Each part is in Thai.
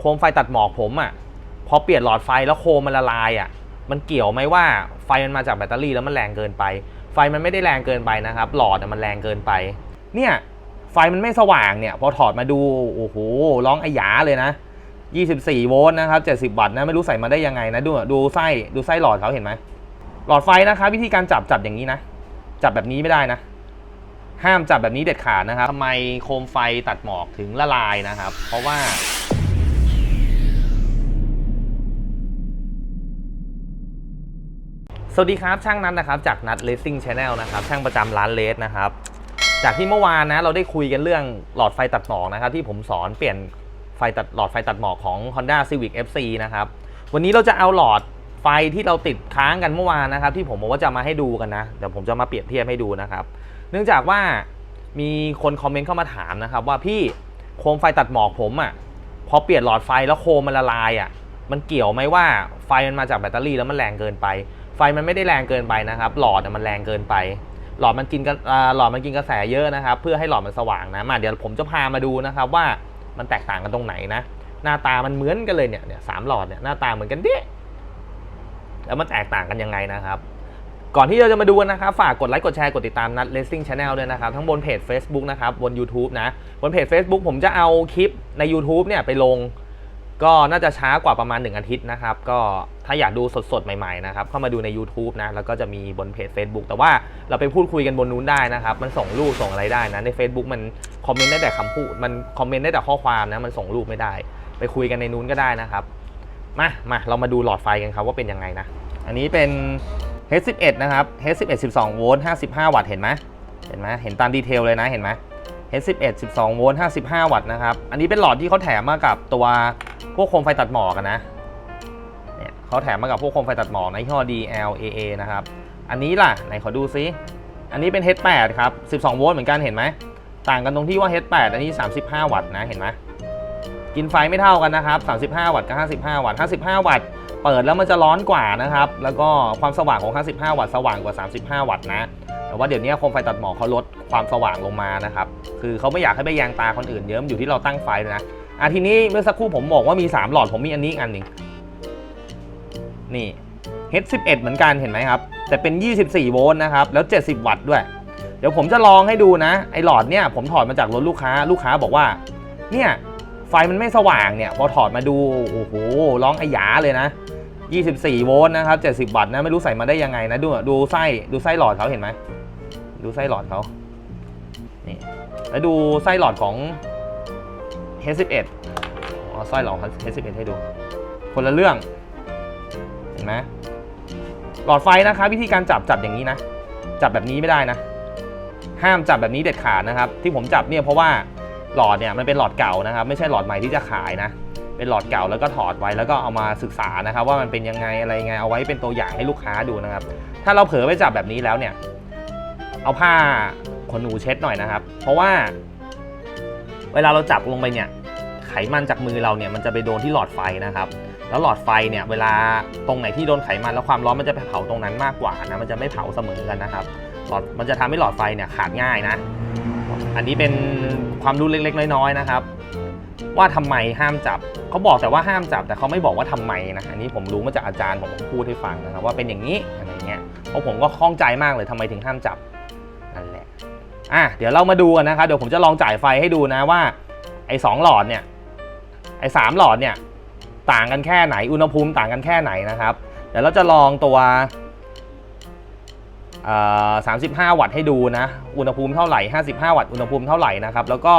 โคมไฟตัดหมอกผมอะ่ะพอเปลี่ยนหลอดไฟแล้วโคมมันละลายอะ่ะมันเกี่ยวไหมว่าไฟมันมาจากแบตเตอรี่แล้วมันแรงเกินไป ไฟมันไม่ได้แรงเกินไปนะครับ หลอดมันแรงเกินไป เนี่ยไฟมันไม่สว่างเนี่ย พอถอดมาดูโอ้โหร้องไอ้หยาเลยนะ 24 โวลต์นะครับ70 วัตต์นะไม่รู้ใส่มาได้ยังไงนะดูดูไส้ดูไส้หลอดเขาเห็นไหมหลอดไฟนะครับวิธีการจับจับอย่างนี้นะ จับแบบนี้ไม่ได้นะ ห้ามจับแบบนี้เด็ดขาดนะครับทำไมโคมไฟตัดหมอกถึงละลายนะครับ เพราะว่า สวัสดีครับช่างนัทนะครับจากนัทเลสซิ่งชาแนลนะครับช่างประจำร้านเลสนะครับ จากที่เมื่อวานนะเราได้คุยกันเรื่องหลอดไฟตัดหมอกนะครับที่ผมสอนเปลี่ยนไฟตัดหลอดไฟตัดหมอกของ Honda Civic FC นะครับวันนี้เราจะเอาหลอดไฟที่เราติดค้างกันเมื่อวานนะครับที่ผมบอกว่าจะมาให้ดูกันนะเดี๋ยวผมจะมาเปรียบเทียบให้ดูนะครับ เนื่องจากว่ามีคนคอมเมนต์เข้ามาถามนะครับว่าพี่โคมไฟตัดหมอกผมอะ่ะพอเปลี่ยนหลอดไฟแล้วโคมมันละลายอะ่ะมันเกี่ยวไหมว่าไฟมันมาจากแบตเตอรี่แล้วมันแรงเกินไป ฟมันไม่ได้แรงเกินไปนะครับ หลอดมันแรงเกินไป หลอดมันกินกระหลอดมันกินกระแสเยอะนะครับ เพื่อให้หลอดมันสว่างนะมาเดี๋ยวผมจะพามาดูนะครับว่ามันแตกต่างกันตรงไหนนะ หน้าตามันเหมือนกันเลยเนี่ยเนี่ยสามหลอดเนี่ยหน้าตาเหมือนกันเด้แล้วมันแตกต่างกันยังไงนะครับ ก่อนที่เราจะมาดูนนะครับ ฝากกดไลค์กดแชร์กดติดตามนัด Racing Channel ด้วยนะครับ ทั้งบนเพจ Facebook นะครับบน YouTube นะบนเพจ Facebook ผมจะเอาคลิปใน YouTube เนี่ยไปลง ก็น่าจะช้ากว่าประมาณ 1 อาทิตย์นะครับ ก็ถ้าอยากดูสดๆ ใหม่ๆนะครับ เข้ามาดูใน YouTube นะ แล้วก็จะมีบนเพจ Facebook แต่ว่าเราไปพูดคุยกันบนนู้นได้นะครับ มันส่งรูปส่งอะไรได้นะ ใน Facebook มันคอมเมนต์ได้แต่คำพูด มันคอมเมนต์ได้แต่ข้อความนะ มันส่งรูปไม่ได้ ไปคุยกันในนู้นก็ได้นะครับ มา มา เรามาดูหลอดไฟกันครับว่าเป็นยังไงนะ อันนี้เป็น H11 นะครับ H11 12 โวลต์ 55 วัตต์ เห็นไหมเห็นไหมเห็นตามดีเทลเลยนะ เห็นไหม H11 12 โวลต์ 55 วัตต์นะครับ อันนี้เป็นหลอดที่เขาแถมมากับตัว วกโคมไฟตัดหมอกนะเนี่ยเขาแถมมากับพวกโคมไฟตัดหมอกในยี่ห้อ DLAA นะครับ อันนี้ล่ะไหนขอดูซิอันนี้เป็น H8 ครับ 12 โวลต์เหมือนกันเห็นไหม ต่างกันตรงที่ว่า H8 อันนี้ 35 วัตต์นะเห็นไหมกินไฟไม่เท่ากันนะครับ 35 วัตต์กับ 55 วัตต์ 55 วัตต์ เปิดแล้วมันจะร้อนกว่านะครับ แล้วก็ความสว่างของ 55 วัตต์สว่างกว่า 35 วัตต์นะ แต่ว่าเดี๋ยวนี้โคมไฟตัดหมอกเขาลดความสว่างลงมานะครับ คือเขาไม่อยากให้ไปแยงตาคนอื่นเยอะมันอยู่ที่เราตั้งไฟนะ อะทีนี้เมื่อสักครู่ผมบอกว่ามี 3 หลอดผมมีอันนี้อีกอันหนึ่งนี่ H11 เหมือนกันเห็นไหมครับ แต่เป็น 24 โวลต์นะครับ แล้ว 70 วัตต์ด้วย เดี๋ยวผมจะลองให้ดูนะ ไอหลอดเนี่ยผมถอดมาจากรถลูกค้า ลูกค้าบอกว่า เนี่ยไฟมันไม่สว่างเนี่ย พอถอดมาดู โอ้โห ร้องไอ้หยาเลยนะ 24 โวลต์นะครับ 70 วัตต์นะ ไม่รู้ใส่มาได้ยังไงนะ ดู ดูไส้ ดูไส้หลอดเขาเห็นไหม ดูไส้หลอดเขานี่ แล้วดูไส้หลอดของ H11 อ๋อไส้อยหลอด H11 ให้ดู คนละเรื่อง เห็นไหมหลอดไฟนะครับวิธีการจับจับอย่างนี้นะ จับแบบนี้ไม่ได้นะ ห้ามจับแบบนี้เด็ดขาดนะครับ ที่ผมจับเนี่ยเพราะว่าหลอดเนี่ยมันเป็นหลอดเก่านะครับ ไม่ใช่หลอดใหม่ที่จะขายนะ เป็นหลอดเก่าแล้วก็ถอดไว้แล้วก็เอามาศึกษานะครับ ว่ามันเป็นยังไงอะไรยังไงเอาไว้เป็นตัวอย่างให้ลูกค้าดูนะครับ ถ้าเราเผลอไปจับแบบนี้แล้วเนี่ย เอาผ้าขนหนูเช็ดหน่อยนะครับ เพราะว่า เวลาเราจับลงไปเนี่ยไขมันจากมือเราเนี่ยมันจะไปโดนที่หลอดไฟนะครับ แล้วหลอดไฟเนี่ยเวลาตรงไหนที่โดนไขมันแล้วความร้อนมันจะไปเผาตรงนั้นมากกว่านะมันจะไม่เผาเสมอกันนะครับหลอดมันจะทำให้หลอดไฟเนี่ยขาดง่ายนะ อันนี้เป็นความรู้เล็กๆ น้อยๆนะครับ ว่าทำไมห้ามจับเขาบอกแต่ว่าห้ามจับแต่เขาไม่บอกว่าทำไมนะอันนี้ผมรู้มาจากอาจารย์ผมพูดให้ฟังนะครับว่าเป็นอย่างนี้อะไรเงี้ยเพราะผมก็ข้องใจมากเลยทำไมถึงห้ามจับ อะเดี๋ยวเรามาดูกันนะครับเดี๋ยวผมจะลองจ่ายไฟให้ดูนะว่า ไอ้สองหลอดเนี่ยไอ้สามหลอดเนี่ยต่างกันแค่ไหนอุณหภูมิต่างกันแค่ไหนนะครับ เดี๋ยวเราจะลองตัวเอ่อ35วัตต์ให้ดูนะ อุณหภูมิเท่าไหร่55วัตต์อุณหภูมิเท่าไหร่นะครับ แล้วก็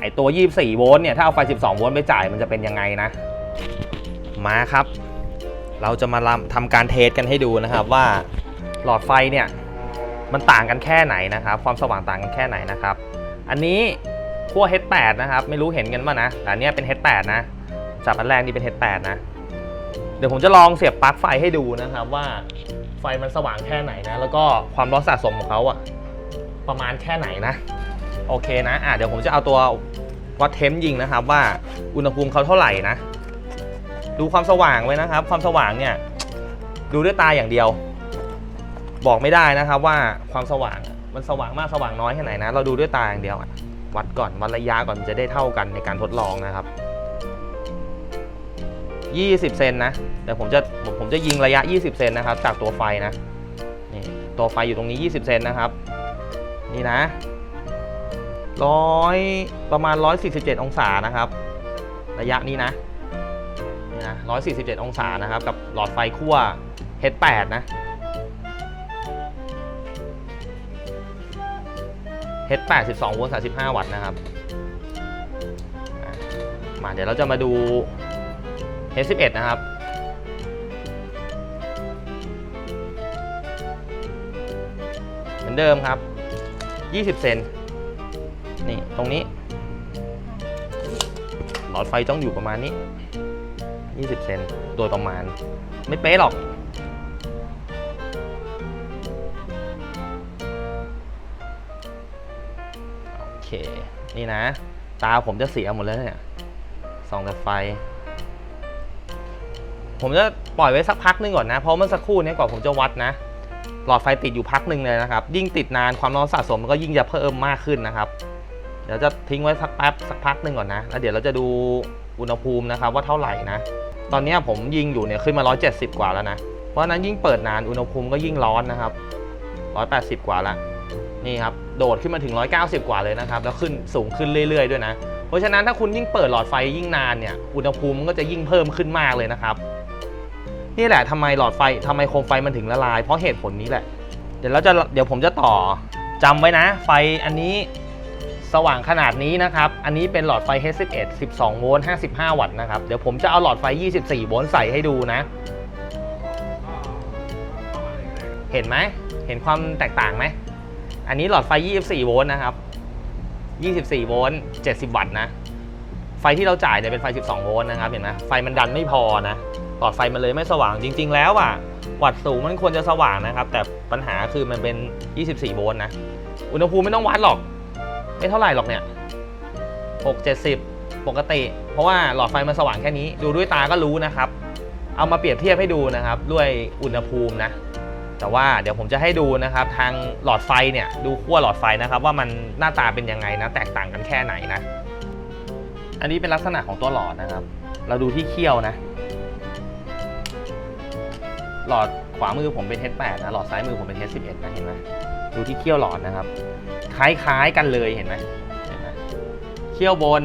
ไอตัว24โวลต์เนี่ย ถ้าเอาไฟ12โวลต์ไปจ่ายมันจะเป็นยังไงนะ มาครับ เราจะมาทำการเทสกันให้ดูนะครับว่าหลอดไฟเนี่ย มันต่างกันแค่ไหนนะครับ ความสว่างต่างกันแค่ไหนนะครับ อันนี้ขั้ว H8 นะครับ ไม่รู้เห็นกันป่ะนะแต่อันเนี้ยเป็น H8 นะจับอันแรกนี่เป็น H8 นะ เดี๋ยวผมจะลองเสียบปลั๊กไฟให้ดูนะครับว่าไฟมันสว่างแค่ไหนนะ แล้วก็ความร้อนสะสมของเขาอะประมาณแค่ไหนนะ โอเคนะอะเดี๋ยวผมจะเอาตัววัดเทมป์ยิงนะครับ ว่าอุณหภูมิเขาเท่าไหร่นะ ดูความสว่างไว้นะครับ ความสว่างเนี่ยดูด้วยตาอย่างเดียว บอกไม่ได้นะครับว่าความสว่างมันสว่างมากสว่างน้อยแค่ไหนนะ เราดูด้วยตาอย่างเดียววัดก่อนวัดระยะก่อนจะได้เท่ากันในการทดลองนะครับ 20 เซนนะเดี๋ยวผมจะผมจะยิงระยะ 20 เซนนะครับ จากตัวไฟนะนี่ตัวไฟอยู่ตรงนี้ 20 เซนนะครับ นี่นะร้อยประมาณ 147 องศานะครับ ระยะนี้นะนี่นะ147 องศานะครับ กับหลอดไฟขั้ว H8 นะ H8 12โวลต์35 วัตต์นะครับมาเดี๋ยวเราจะมาดู H11 นะครับเหมือนเดิมครับ 20 เซนนี่ตรงนี้ หลอดไฟต้องอยู่ประมาณนี้ 20 เซนโดยประมาณ ไม่เป๊ะหรอก เค นี่นะ ตาผมจะเสียหมดแล้วเนี่ยส่องแต่ไฟ ผมจะปล่อยไว้สักพักหนึงก่อนนะ เพราะเมื่อสักครู่นี้กว่าผมจะวัดนะ หลอดไฟติดอยู่พักหนึ่งเลยนะครับ ยิ่งติดนานความร้อนสะสมมันก็ยิ่งจะเพิ่มมากขึ้นนะครับ เดี๋ยวจะทิ้งไว้สักแป๊บสักพักหนึ่งก่อนนะ แล้วเดี๋ยวเราจะดูอุณหภูมินะครับว่าเท่าไหร่นะ ตอนนี้ผมยิงอยู่เนี่ยขึ้นมา 170 กว่าแล้วนะ เพราะฉะนั้นยิ่งเปิดนานอุณหภูมิก็ยิ่งร้อนนะครับ 180 กว่าละ นี่ครับ โดดขึ้นมาถึง 190 กว่าเลยนะครับ แล้วขึ้นสูงขึ้นเรื่อย ๆ ด้วยนะ เพราะฉะนั้นถ้าคุณยิ่งเปิดหลอดไฟยิ่งนานเนี่ย อุณหภูมิมันก็จะยิ่งเพิ่มขึ้นมากเลยนะครับ นี่แหละทำไมหลอดไฟทำไมโคมไฟมันถึงละลาย เพราะเหตุผลนี้แหละ เดี๋ยวเราจะ เดี๋ยวผมจะต่อจำไว้นะ ไฟอันนี้สว่างขนาดนี้นะครับ อันนี้เป็นหลอดไฟ H11 12 โวลต์ 55 วัตต์นะครับ เดี๋ยวผมจะเอาหลอดไฟ 24 โวลต์ใส่ให้ดูนะ เห็นไหม เห็นความแตกต่างไหม อันนี้หลอดไฟ 24 โวลต์นะครับ 24 โวลต์ 70 วัตต์นะ ไฟที่เราจ่ายเนี่ยเป็นไฟ 12 โวลต์นะครับ เห็นไหมไฟมันดันไม่พอนะ หลอดไฟมันเลยไม่สว่าง จริง ๆ แล้วอะ วัตต์สูงมันควรจะสว่างนะครับ แต่ปัญหาคือมันเป็น 24 โวลต์นะ อุณหภูมิไม่ต้องวัดหรอก ไม่เท่าไหร่หรอกเนี่ย 6 70 ปกติ เพราะว่าหลอดไฟมันสว่างแค่นี้ ดูด้วยตาก็รู้นะครับ เอามาเปรียบเทียบให้ดูนะครับ ด้วยอุณหภูมินะ แต่ว่าเดี๋ยวผมจะให้ดูนะครับทางหลอดไฟเนี่ยดูขั้วหลอดไฟนะครับ ว่ามันหน้าตาเป็นยังไงนะแตกต่างกันแค่ไหนนะ อันนี้เป็นลักษณะของตัวหลอดนะครับ เราดูที่เขี้ยวนะ หลอดขวามือผมเป็น H8 นะหลอดซ้ายมือผมเป็น H11 นะเห็นไหมดูที่เขี้ยวหลอดนะครับ คล้ายๆกันเลยเห็นไหมเห็นไหมเขี้ยวบน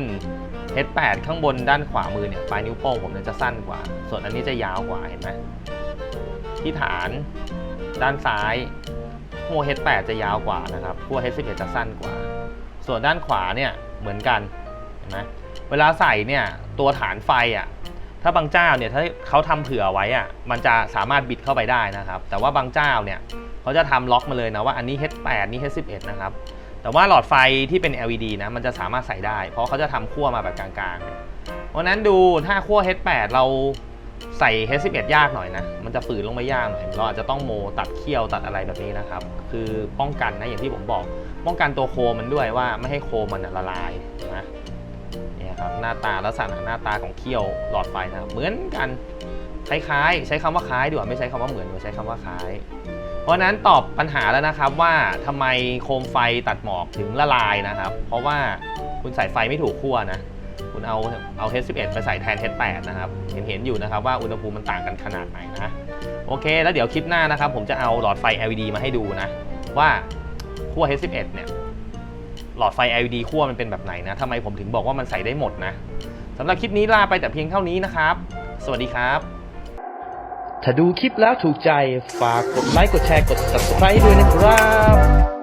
H8 ข้างบนด้านขวามือเนี่ยปลายนิ้วโป้งผมเนี่ยจะสั้นกว่า ส่วนอันนี้จะยาวกว่าเห็นไหมที่ฐาน ด้านซ้ายหัว H8 จะยาวกว่านะครับหัว H11 จะสั้นกว่า ส่วนด้านขวาเนี่ยเหมือนกันเห็นไหมเวลาใส่เนี่ยตัวฐานไฟอะถ้าบางเจ้าเนี่ยถ้าเขาทำเผื่อไว้อะมันจะสามารถบิดเข้าไปได้นะครับ แต่ว่าบางเจ้าเนี่ยเขาจะทำล็อกมาเลยนะว่าอันนี้ H8 นี่ H11 นะครับแต่ว่าหลอดไฟที่เป็น LED นะมันจะสามารถใส่ได้ เพราะเขาจะทำขั้วมาแบบกลางๆ เพราะนั้นดูถ้าขั้ว H8 เรา ใส่ H11 ยากหน่อยนะ มันจะฝืนลงไปยากหน่อย เราอาจจะต้องโมตัดเขี้ยวตัดอะไรแบบนี้นะครับ คือป้องกันนะอย่างที่ผมบอก ป้องกันตัวโคมันด้วยว่าไม่ให้โคมันละลายนะเนี่ยครับหน้าตาลักษณะหน้าตาของเขี้ยวหลอดไฟนะครับเหมือนกันคล้ายๆ ใช้คำว่าคล้ายดีกว่าไม่ใช้คำว่าเหมือนใช้คำว่าคล้าย เพราะนั้นตอบปัญหาแล้วนะครับว่าทำไมโคมไฟตัดหมอกถึงละลายนะครับ เพราะว่าคุณใส่ไฟไม่ถูกขั้วนะ คุณเอาเอา H11 ไปใส่แทน H8 นะครับ เห็นเห็นอยู่นะครับว่าอุณหภูมิมันต่างกันขนาดไหนนะ โอเค แล้วเดี๋ยวคลิปหน้านะครับ ผมจะเอาหลอดไฟ LED มาให้ดูนะ ว่าขั้ว H11 เนี่ย หลอดไฟ LED ขั้วมันเป็นแบบไหนนะทำไมผมถึงบอกว่ามันใส่ได้หมดนะสำหรับคลิปนี้ลาไปแต่เพียงเท่านี้นะครับ สวัสดีครับ ถ้าดูคลิปแล้วถูกใจฝากกดไลค์กดแชร์กด subscribe ด้วยนะครับ